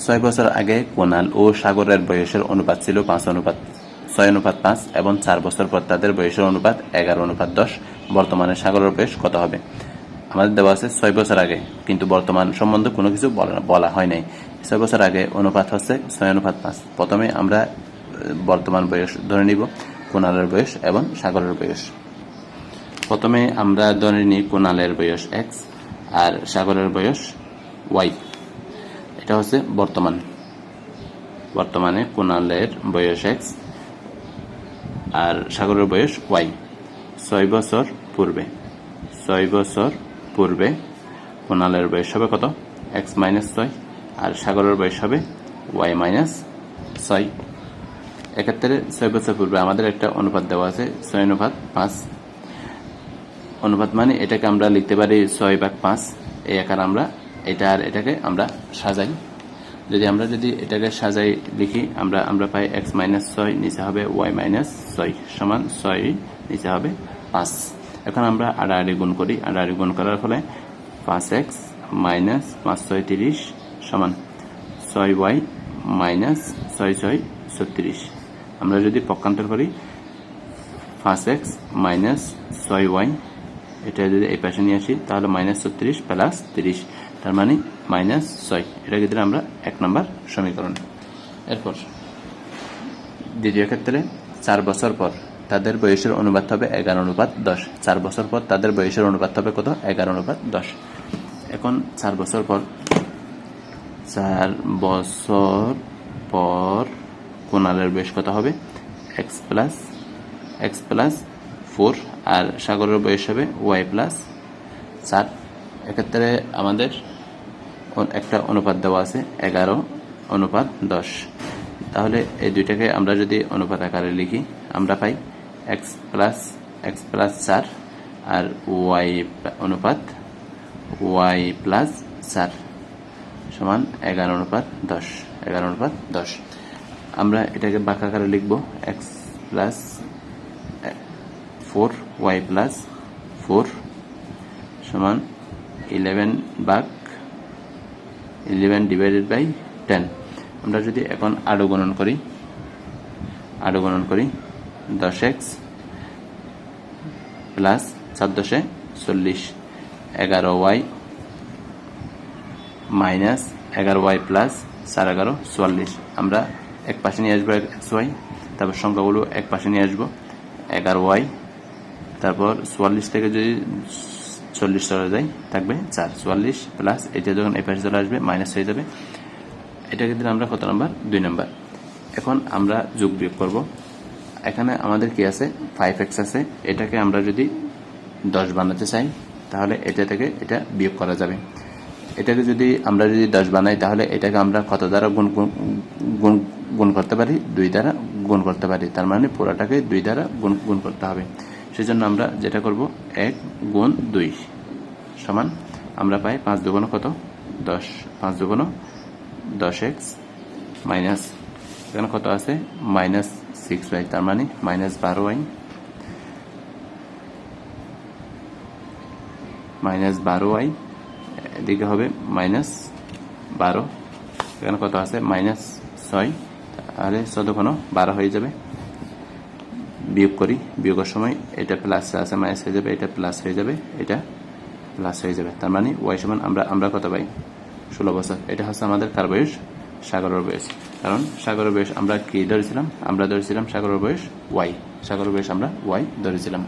ছয় বছর আগে কোনাল ও সাগরের বয়সের অনুপাত ছিল পাঁচ অনুপাত, ছয় অনুপাত পাঁচ এবং চার বছর পর তাদের বয়সের অনুপাত এগারো অনুপাত দশ। বর্তমানে সাগরের বয়স কত হবে? আমাদের দেওয়া আছে ছয় বছর আগে, কিন্তু বর্তমান সম্বন্ধে কোনো কিছু বলা হয় নাই। ছয় বছর আগে অনুপাত হচ্ছে ছয় অনুপাত পাঁচ। প্রথমে আমরা বর্তমান বয়স ধরে নিব, কোনালের বয়স এবং সাগরের বয়স। প্রথমে আমরা ধরে নিই কোনালের বয়স এক্স আর সাগরের বয়স ওয়াই। এটা হচ্ছে বর্তমান। বর্তমানে কোনালের বয়স এক্স আর সাগরের বয়স ওয়াই ছয় বছর পূর্বে। ছয় বছর পূর্বে কোনালের বয়স হবে কত? এক্স মাইনাস ছয় আর সাগরের বয়স হবে ওয়াই মাইনাস ছয়। এক্ষেত্রে ছয় বছর পূর্বে আমাদের একটা অনুপাত দেওয়া আছে, ছয় অনুপাত পাঁচ। অনুপাত মানে এটাকে আমরা লিখতে পারি ছয় ভাগ পাঁচ, এই আকার আমরা এটা আর এটাকে আমরা সাজাই। যদি আমরা যদি এটাকে সাজাই লিখি, আমরা আমরা পাই এক্স মাইনাস ছয় নিচে হবে ওয়াই মাইনাস ছয় সমান ছয় নিচে হবে পাঁচ। এখন আমরা আড়াআড়ি গুণ করি। আড়াআড়ি গুণ করার ফলে পাঁচ এক্স মাইনাস পাঁচ ছয় তিরিশ সমান ছয় ওয়াই মাইনাস ছয় ছয় ছত্রিশ। আমরা যদি পক্ষান্তর করি, পাঁচ এক্স মাইনাস ছয় ওয়াই এটা যদি এই পাশে নিয়ে আসি, তাহলে মাইনাস ছত্রিশ প্লাস তিরিশ। তার মানে মাইনাস ছয়। এটা কিন্তু আমরা? এক নম্বর সমীকরণ। এরপর, দ্বিতীয় ক্ষেত্রে চার বছর পর তাদের বয়সের অনুপাত হবে এগারো অনুপাত দশ। চার বছর পর তাদের বয়সের অনুপাত হবে কত? এগারো অনুপাত দশ। এখন চার বছর পর, চার বছর পর কোনালের বয়স কত হবে? X plus x plus four আর সাগরের বয়স হবে ওয়াই প্লাস চার। এক্ষেত্রে আমাদের একটা অনুপাত দেওয়া আছে, এগারো, অনুপাত দশ। তাহলে এই দুইটাকে আমরা যদি অনুপাত আকারে লিখি, আমরা পাই এক্স প্লাস এক্স প্লাস চার আর ওয়াই অনুপাত ওয়াই প্লাস চার সমান এগারো অনুপাত দশ, এগারো অনুপাত দশ। আমরা এটাকে বাঁক আকারে লিখব x plus four y plus four সমান ইলেভেন বাক ইলেভেন ডিভাইডেড বাই টেন আমরা যদি এখন আরও গণন করি, আরও গণন করি, দশ এক্স প্লাস চার দশে চল্লিশ, এগারো ওয়াই মাইনাস এগারো ওয়াই প্লাস চার এগারো চুয়াল্লিশ। আমরা এক পাশে নিয়ে আসব এক্স ওয়াই তারপর সংখ্যাগুলো এক পাশে নিয়ে আসব, এগারো ওয়াই তারপর চুয়াল্লিশ থেকে যদি চল্লিশ চলে যায়, থাকবে চার, চুয়াল্লিশ প্লাস এটা যখন এই পাশে চলে আসবে মাইনাস হয়ে যাবে। এটা কিন্তু আমরা কত নাম্বার দুই নাম্বার এখন আমরা যোগ বিয়োগ করব। এখানে আমাদের কি আছে? ফাইভ এক্স আছে। এটাকে আমরা যদি দশ বানাতে চাই, তাহলে এটা থেকে এটা বিয়োগ করা যাবে। এটাকে যদি আমরা যদি দশ বানাই, তাহলে এটাকে আমরা কত দ্বারা গুণ গুণ- গুণ গুণ করতে পারি? দুই দ্বারা গুণ করতে পারি। তার মানে পুরাটাকে দুই দ্বারা গুণ গুণ করতে হবে। সেজন্য আমরা যেটা করব, এক গুণ দুই সমান, আমরা পাই পাঁচ দুগুণ কত? দশ। পাঁচ দুগুণ দশ এক্স মাইনাস, এখানে কত আছে? মাইনাস সিক্স ওয়াই, তার মানে মাইনাস বারো ওয়াই। মাইনাস বারো ওয়াই, এদিকে হবে মাইনাস বারো। এখানে কত আছে? মাইনাস ছয়। তাহলে চোদ্দ কোনো বারো হয়ে যাবে। বিয়োগ করি, বিয়োগের সময় এটা প্লাস আছে মাইনাস হয়ে যাবে, এটা প্লাস হয়ে যাবে, এটা প্লাস হয়ে যাবে। তার মানে ওয়াই সমান আমরা আমরা কত পাই? ষোলো বছর। এটা হচ্ছে আমাদের কার বয়স, সাগরের বয়স। কারণ সাগরের বয়স আমরা কি ধরেছিলাম? আমরা ধরেছিলাম সাগরের বয়স ওয়াই সাগরের বয়স আমরা ওয়াই ধরেছিলাম।